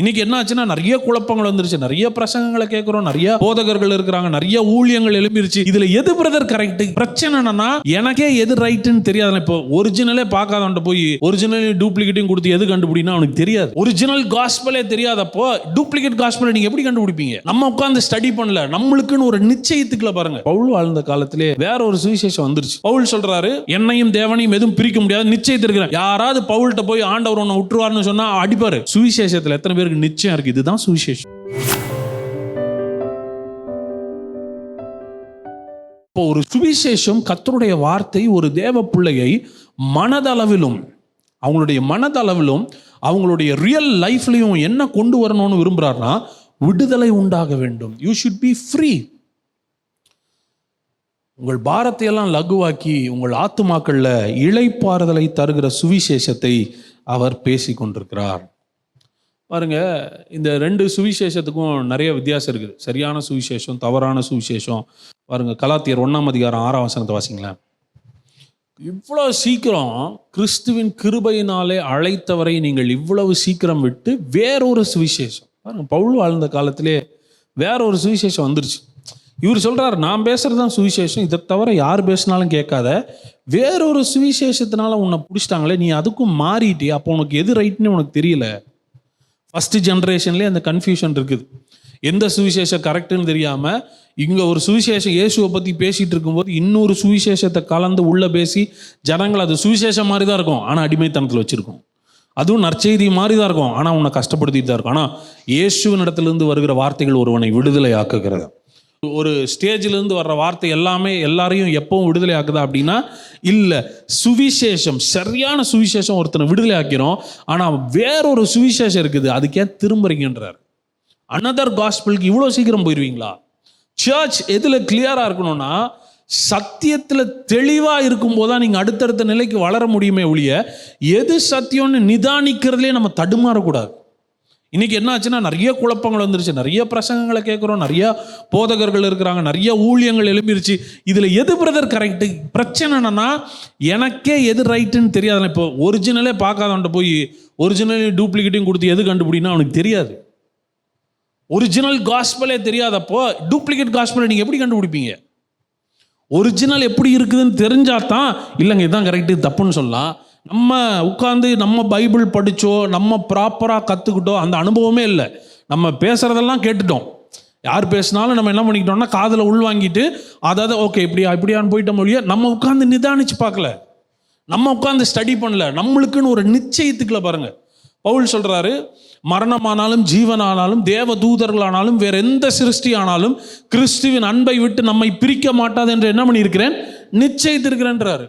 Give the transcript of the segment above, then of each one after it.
இன்னைக்கு என்ன ஆச்சுன்னா நிறைய குழப்பங்கள் வந்துருச்சு. நிறைய பிரசங்கங்களை கேட்கிறோம். நிறைய போதகர்கள் இருக்கிறாங்க. நிறைய ஊழியங்கள் எழுப்பிருச்சு இதுல எது பிரதர் கரெக்ட் பிரச்சனை என்னன்னா எனக்கே எது ரைட்டுன்னு தெரியாது இப்போ ஒரிஜினலே பார்க்காதவன்ட்ட போய் ஒரிஜினல் டூப்ளிகேட்டையும் கொடுத்து எது கண்டுபிடினா அவனுக்கு தெரியாது. ஒரிஜினல் காஸ்பலே தெரியாதப்போ டூப்ளிகேட் காஸ்பலை நீங்க எப்படி கண்டுபிடிப்பீங்க? நம்ம உட்காந்து ஸ்டடி பண்ணல. நம்மளுக்குன்னு ஒரு நிச்சயத்துக்குள்ள பாருங்க. பவுல் வாழ்ந்த காலத்திலே வேற ஒரு சுவிசேஷம் வந்துருச்சு. பவுல் சொல்றாரு என்னையும் தேவனையும் எதுவும் பிரிக்க முடியாது. நிச்சயத்திருக்கிறேன் யாராவது பவுல்கிட்ட போய் ஆண்டவர் உன்னை விட்டுருவாருன்னு சொன்னா அடிப்பாரு. சுவிசேஷத்துல எத்தனை பேர் அவர்களுக்கு நிச்சயம் இருக்கு. இதுதான் சுவிசேஷம். இப்போ ஒரு சுவிசேஷம் கத்தருடைய வார்த்தை ஒரு தேவ பிள்ளையை மனதளவிலும் அவங்களுடைய மனதளவிலும் அவங்களுடைய ரியல் லைஃப்லையும் என்ன கொண்டு வரணும்னு விரும்புறாருன்னா விடுதலை உண்டாக வேண்டும். யூ ஷுட் பி ஃப்ரீ உங்கள் பாரத்தை எல்லாம் லகுவாக்கி உங்கள் ஆத்துமாக்களில் இழைப்பாறுதலை தருகிற சுவிசேஷத்தை அவர் பேசி கொண்டிருக்கிறார் பாருங்க இந்த ரெண்டு சுவிசேஷத்துக்கும் நிறைய வித்தியாசம் இருக்குது. சரியான சுவிசேஷம் தவறான சுவிசேஷம். பாருங்க கலாத்தியர் ஒண்ணாம் அதிகாரம் ஆறாம் வசனத்தை வாசிங்களேன். இவ்வளோ சீக்கிரம் கிறிஸ்துவின் கிருபையினாலே அழைத்தவரை நீங்கள் இவ்வளவு சீக்கிரம் விட்டு வேறொரு சுவிசேஷம். பாருங்க பவுல் வாழ்ந்த காலத்திலே வேற ஒரு சுவிசேஷம் வந்துருச்சு. இவர் சொல்கிறார் நான் பேசுகிறது தான் சுவிசேஷம். இதை தவிர யார் பேசினாலும் கேட்காத. வேறொரு சுவிசேஷத்தினால உன்னை பிடிச்சிட்டாங்களே. நீ அதுக்கும் மாறிட்டே. அப்போ உனக்கு எது ரைட்னு உனக்கு தெரியல. ஃபஸ்ட்டு ஜென்ரேஷன்லேயே அந்த கன்ஃபியூஷன் இருக்குது. எந்த சுவிசேஷம் கரெக்டுன்னு தெரியாமல் இங்கே ஒரு சுவிசேஷம் இயேசுவை பற்றி பேசிகிட்டு இருக்கும்போது இன்னொரு சுவிசேஷத்தை கலந்து உள்ளே பேசி ஜனங்கள் அது சுவிசேஷம் மாதிரி தான் இருக்கும். ஆனால் அடிமைத்தனத்தில் வச்சுருக்கோம். அதுவும் நற்செய்தி மாதிரி தான் இருக்கும். ஆனால் உன்னை கஷ்டப்படுத்திட்டு தான் இருக்கும். ஆனால் இயேசுவின் இடத்துலேருந்து வருகிற வார்த்தைகள் ஒருவனை விடுதலை ஆக்குகிறது ஒரு ஸ்டேஜிலிருந்து வர்ற வார்த்தை எல்லாமே எல்லாரையும் எப்பவும் விடுதலை ஆக்குதா அப்படின்னா இல்லை சுவிசேஷம் சரியான சுவிசேஷம் ஒருத்தனை விடுதலை ஆக்கிறோம் ஆனால் வேறொரு சுவிசேஷம் இருக்குது அதுக்கே திரும்புறீங்கன்றார். அனதர் காஸ்பிளுக்கு இவ்வளோ சீக்கிரம் போயிடுவீங்களா சர்ச் எதில் கிளியராக இருக்கணும்னா சத்தியத்தில் தெளிவாக இருக்கும்போது தான் நீங்கள் அடுத்தடுத்த நிலைக்கு வளர முடியுமே ஒழிய எது சத்தியம்னு நிதானிக்கிறதுலே நம்ம தடுமாறக்கூடாது. இன்றைக்கி என்ன ஆச்சுன்னா நிறைய குழப்பங்கள் வந்துருச்சு. நிறைய பிரசங்கங்களை கேட்குறோம். நிறைய போதகர்கள் இருக்கிறாங்க. நிறைய ஊழியங்கள் எழும்பிருச்சு. இதில் எது பிரதர் கரெக்டு பிரச்சனை என்னன்னா எனக்கே எது ரைட்டுன்னு தெரியாது இப்போ ஒரிஜினலே பார்க்காதவன்ட்ட போய் ஒரிஜினல் டூப்ளிகேட்டையும் கொடுத்து எது கண்டுபிடினா அவனுக்கு தெரியாது. ஒரிஜினல் காஸ்பலே தெரியாதப்போ டூப்ளிகேட் காஸ்பலை நீங்கள் எப்படி கண்டுபிடிப்பீங்க? ஒரிஜினல் எப்படி இருக்குதுன்னு தெரிஞ்சா தான் இல்லைங்க இதுதான் கரெக்டு தப்புன்னு சொல்லலாம். நம்ம உட்காந்து நம்ம பைபிள் படித்தோ நம்ம ப்ராப்பராக கற்றுக்கிட்டோ அந்த அனுபவமே இல்லை. நம்ம பேசுகிறதெல்லாம் கேட்டுட்டோம். யார் பேசினாலும் நம்ம என்ன பண்ணிக்கிட்டோம்னா காதில் உள்வாங்கிட்டு அதாவது ஓகே இப்படியா இப்படியான்னு போயிட்ட மொழிய நம்ம உட்காந்து நிதானிச்சு பார்க்கல. நம்ம உட்காந்து ஸ்டடி பண்ணல. நம்மளுக்குன்னு ஒரு நிச்சயத்துக்குள்ள பாருங்கள் பவுல் சொல்கிறாரு மரணமானாலும் ஜீவனானாலும் தேவ தூதர்களானாலும் வேற எந்த சிருஷ்டி ஆனாலும் கிறிஸ்துவின் அன்பை விட்டு நம்மை பிரிக்க மாட்டாது என்று என்ன பண்ணியிருக்கிறேன்? நிச்சயித்திருக்கிறேன்றாரு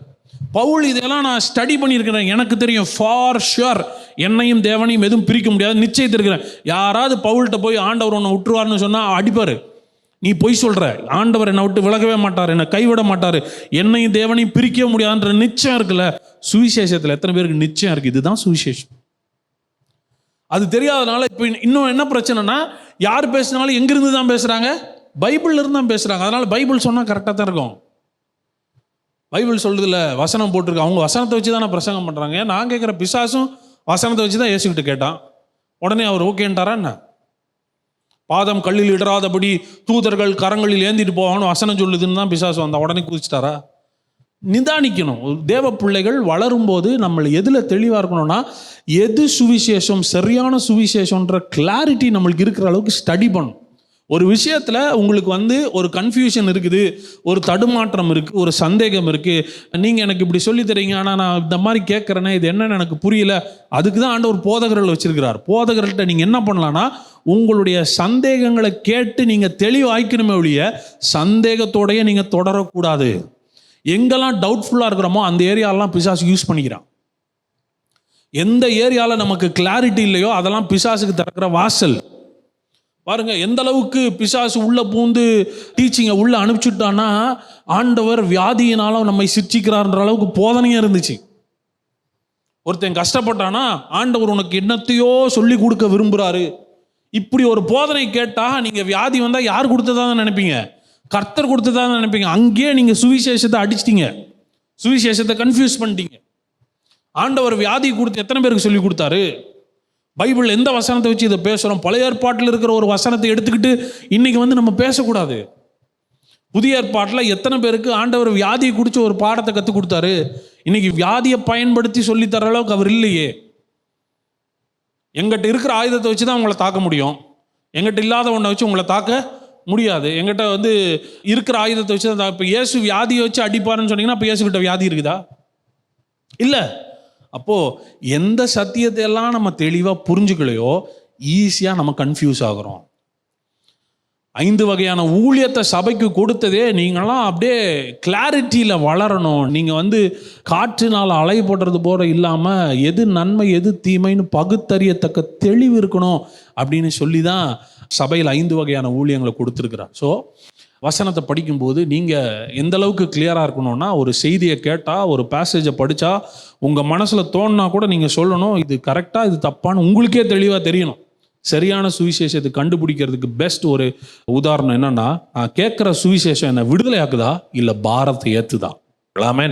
பவுல் இதெல்லாம் நான் ஸ்டடி பண்ணியிருக்கிறேன். எனக்கு தெரியும் ஃபார் ஷுர் என்னையும் தேவனையும் எதுவும் பிரிக்க முடியாது. நிச்சயத்திருக்கிறேன் யாராவது பவுல்கிட்ட போய் ஆண்டவர் உன்னை விட்டுருவார்னு சொன்னால் அடிப்பார். நீ பொய் சொல்கிற ஆண்டவர் என்னை விட்டு விலகவே மாட்டார். என்னை கைவிட மாட்டார். என்னையும் தேவனையும் பிரிக்க முடியாதுன்ற நிச்சயம் இருக்குல்ல? சுவிசேஷத்தில் எத்தனை பேருக்கு நிச்சயம் இருக்குது இதுதான் சுவிசேஷம். அது தெரியாதனால இப்போ இன்னும் என்ன பிரச்சனைனா யார் பேசினாலும் எங்கேருந்து தான் பேசுகிறாங்க பைபிள்லேருந்து தான் பேசுகிறாங்க அதனால் பைபிள் சொன்னால் கரெக்டாக தான் இருக்கும். பைபிள் சொல்றதுல வசனம் போட்டிருக்கு. அவங்க வசனத்தை வச்சு தானே பிரசங்கம் பண்ணுறாங்க நான் கேட்குற பிசாசும் வசனத்தை வச்சு தான் ஏசுக்கிட்டு கேட்டான். உடனே அவர் ஓகேன்ட்டாரா என்ன? பாதம் கல்லில் இடராதபடி தூதர்கள் கரங்களில் ஏந்திட்டு போவான்னு வசனம் சொல்லுதுன்னு தான் பிசாசு வந்தா. உடனே குதிச்சிட்டாரா? நிதானிக்கணும். தேவ பிள்ளைகள் வளரும்போது நம்மளை எதில் தெளிவாக இருக்கணும்னா எது சுவிசேஷம் சரியான சுவிசேஷன்ற கிளாரிட்டி நம்மளுக்கு இருக்கிற அளவுக்கு ஸ்டடி பண்ணும் ஒரு விஷயத்தில் உங்களுக்கு வந்து ஒரு கன்ஃபியூஷன் இருக்குது ஒரு தடுமாற்றம் இருக்குது ஒரு சந்தேகம் இருக்குது நீங்கள் எனக்கு இப்படி சொல்லி தரீங்க ஆனால் நான் இந்த மாதிரி கேட்குறேனே இது என்னன்னு எனக்கு புரியல. அதுக்கு தான் ஆண்டவர் போதகர்கள் வச்சிருக்கிறார். போதகர்கள்ட்ட நீங்கள் என்ன பண்ணலான்னா உங்களுடைய சந்தேகங்களை கேட்டு நீங்கள் தெளிவாய்க்கணுமே ஒழிய சந்தேகத்தோடையே நீங்கள் தொடரக்கூடாது. எங்கெல்லாம் டவுட்ஃபுல்லாக இருக்கிறோமோ அந்த ஏரியாலாம் பிசாசு யூஸ் பண்ணிக்கிறான். எந்த ஏரியாவில் நமக்கு கிளாரிட்டி இல்லையோ அதெல்லாம் பிசாசுக்கு திறக்கிற வாசல். பாருங்க எந்த அளவுக்கு பிசாசு உள்ள பூந்து டீச்சிங்கை உள்ள அனுப்பிச்சுட்டான்னா ஆண்டவர் வியாதியினாலும் நம்மை சிரிச்சிக்கிறார்ன்ற அளவுக்கு போதனையாக இருந்துச்சு. ஒருத்தன் கஷ்டப்பட்டானா ஆண்டவர் உனக்கு என்னத்தையோ சொல்லி கொடுக்க விரும்புறாரு. இப்படி ஒரு போதனை கேட்டா நீங்க வியாதி வந்தா யார் கொடுத்ததா நினைப்பீங்க? கர்த்தர் கொடுத்ததா நினைப்பீங்க. அங்கேயே நீங்க சுவிசேஷத்தை அடிச்சிட்டீங்க. சுவிசேஷத்தை கன்ஃபியூஸ் பண்ணிட்டீங்க. ஆண்டவர் வியாதி கொடுத்து எத்தனை பேருக்கு சொல்லி கொடுத்தாரு? பைபிள் எந்த வசனத்தை வச்சு இதை பேசுகிறோம் பழைய ஏற்பாட்டில் இருக்கிற ஒரு வசனத்தை எடுத்துக்கிட்டு இன்னைக்கு வந்து நம்ம பேசக்கூடாது. புதிய ஏற்பாட்டில் எத்தனை பேருக்கு ஆண்டவர் வியாதியை குடிச்சு ஒரு பாடத்தை கற்றுக் கொடுத்தாரு? இன்னைக்கு வியாதியை பயன்படுத்தி சொல்லித் தர அளவுக்கு அவர் இல்லையே. எங்கிட்ட இருக்கிற ஆயுதத்தை வச்சு தான் உங்களை தாக்க முடியும். எங்கிட்ட இல்லாத ஒன்றை வச்சு உங்களை தாக்க முடியாது. எங்கிட்ட வந்து இருக்கிற ஆயுதத்தை வச்சு தான் இப்போ இயேசு வியாதியை வச்சு அடிப்பாருன்னு சொன்னீங்கன்னா இப்போ இயேசுகிட்ட வியாதி இருக்குதா? இல்லை. அப்போது எந்த சத்தியத்தை எல்லாம் நம்ம தெளிவாக புரிஞ்சுக்கலையோ ஈஸியாக நம்ம கன்ஃபியூஸ் ஆகிறோம். ஐந்து வகையான ஊழியத்தை சபைக்கு கொடுத்ததே நீங்களாம் அப்படியே கிளாரிட்டியில் வளரணும். நீங்கள் வந்து காற்றினால் அலை போடுறது போல இல்லாமல் எது நன்மை எது தீமைன்னு பகுத்தறியத்தக்க தெளிவு இருக்கணும் அப்படின்னு சொல்லி தான் சபையில் ஐந்து வகையான ஊழியங்களை கொடுத்துருக்குறார். ஸோ வசனத்தை படிக்கும்போது நீங்கள் எந்த அளவுக்கு கிளியராக இருக்கணும்னா ஒரு செய்தியை கேட்டால் ஒரு பேசேஜை படித்தா உங்கள் மனசில் தோணுனா கூட நீங்கள் சொல்லணும் இது கரெக்டாக இது தப்பான்னு உங்களுக்கே தெளிவாக தெரியணும். சரியான சுவிசேஷத்தை கண்டுபிடிக்கிறதுக்கு பெஸ்ட் ஒரு உதாரணம் என்னன்னா நான் கேட்குற சுவிசேஷம் என்னை விடுதலை ஆக்குதா இல்லை பாரத்தை ஏற்றுதா எல்லாமே